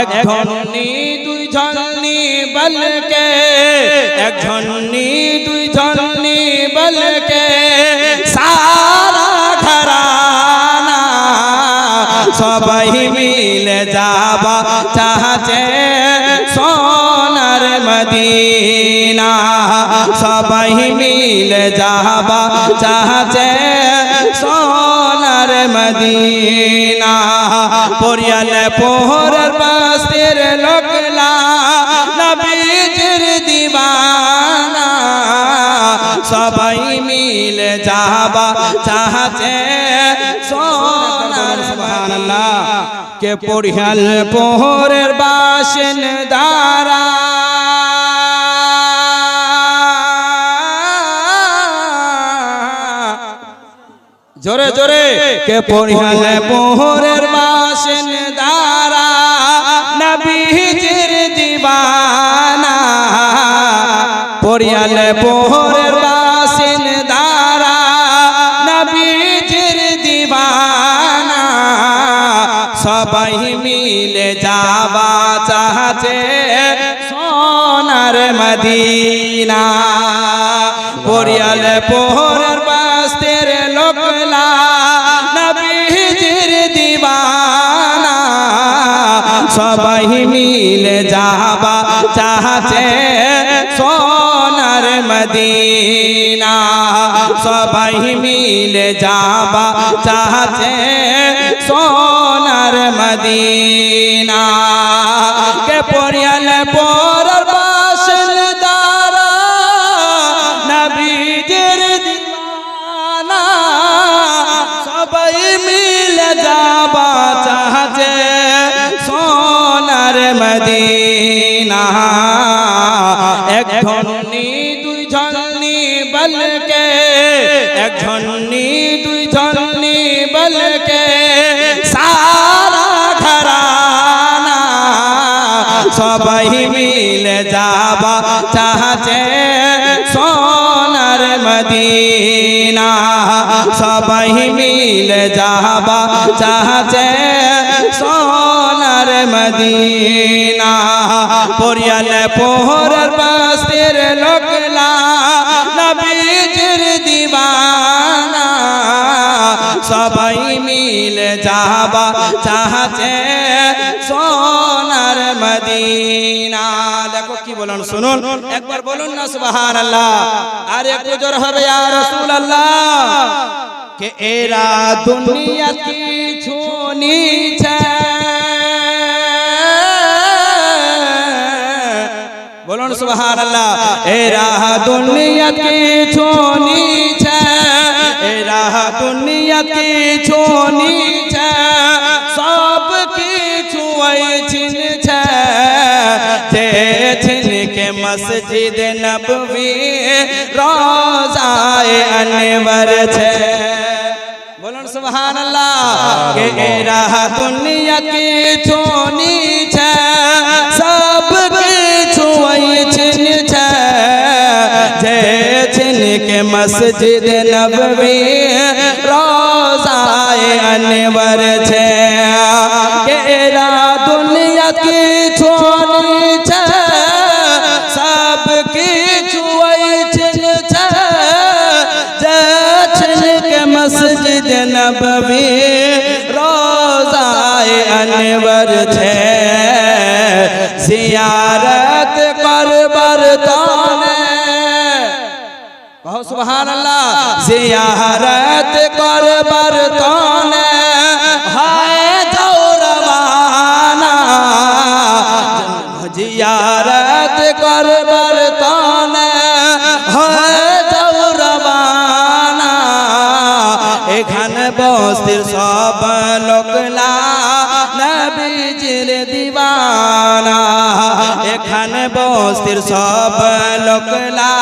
এক ঝননি দুই ঝননি বলকে, এক ঝননি দুই ঝননি বলকে, সারা ঘরানা সবাই মিলে যাবা চাহছে সোনার মদিনা। সবাই মিলে যাবা চাহছে সোনার মদিনা। পরিয়াল পোহরের যাবা চাহছে সোনার সুবহানাল্লাহ। কে পরিয়াল পোহরের বাসন দারা জোরে জোরে। কে পড়িয়ালে পোহরের বাসন দারা নবীজির দিবানা। পড়িয়ালে পোহরের সবাই মিলে যাবা চাহছে সোনার মদিনা। পরিয়াল পোহরের বাস্তের লোকলা, নবীজির দিবানা। সবাই মিলে যাবা চাহছে সোনার মদিনা। সবাই মিলে যাবা চাহছে সোনার মদিনা। কে পরিয়াল পর বাসন দারা নবীজির দিওয়ানা। সবাই মিলে যাবা চাহছে সোনার মদিনা। এক ঝননি দুই ঝননি বলকে। এক ঝননি সবাই মিলে যাবা চাহছে সোনার মদিনা। সবাই মিলে যাবা চাহছে সোনার মদিনা। পরিয়াল পোহরের বাস্তির লোকলা, নবীজির দিবানা। সবাই মিলে যাবা সোনার মদিনা। দেখো কি বলুন, শুনুন। একবার বলুন না, সুবহানাল্লাহ। আর, একটু জোর হবে, ইয়া রাসূলুল্লাহ। কে এরা দুনিয়া কিছু নিছে? বলুন, সুবহানাল্লাহ। এরা দুনিয়া কিছু নিছে? এরা দুনিয়া কিছু নিছে? ছিনকে মসজিদ নববী রোজায় আনবার ছে বলুন সুবহানাল্লাহ কে এরা দুনিয়া কিছু নিছে সব কিছু ওই চিনছে যে ছিনকে মসজিদ নববী রোজায় আনবার ছে কে কहो সুবহান আল্লাহ জিয়ারত করবার তানে হায় দৌরবানা জিয়ারত করবার তানে হায় দৌরবানা এখানে বস্তির সব লোকলা নবীজির দিবানা। এখানে বস্তির সব লোকলা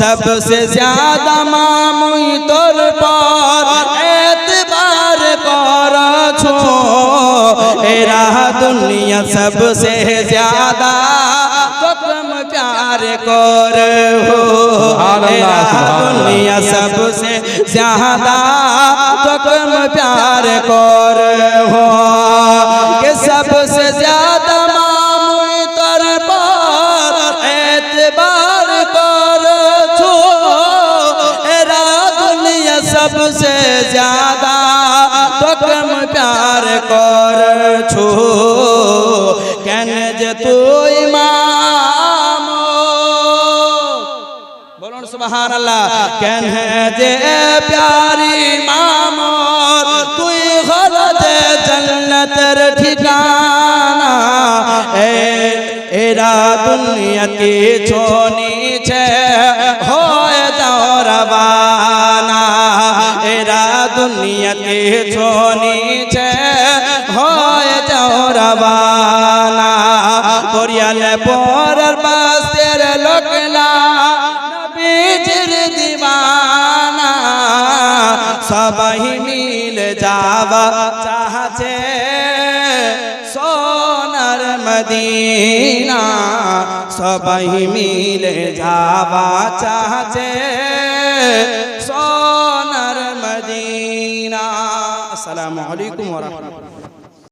सबसे ज्यादा मामुई तोर पर एतबार करछो एरा दुनिया सबसे ज्यादा तो तुम प्यार कर हो सुभान अल्लाह, सुभान अल्लाह। दुनिया सबसे ज्यादा तो तुम प्यार कर हो છો কেন যে তুই মাম বলুন সুবাহান আল্লাহ কেন যে প্যারি মাম তুই হলতে জন্নতের ঠিকানা এরা দুনিয়াতে ছনিছে হয়ে যাও রবানা এরা দুনিয়াতে পরার বাস্তের লোকলা নবীজির দিবানা। সবাই মিল যাওয়া চাহছে সোনার মদিনা। সবাই মিলে যাওয়া চাহছে সোনার মদিনা। আসসালামু আলাইকুম ওয়া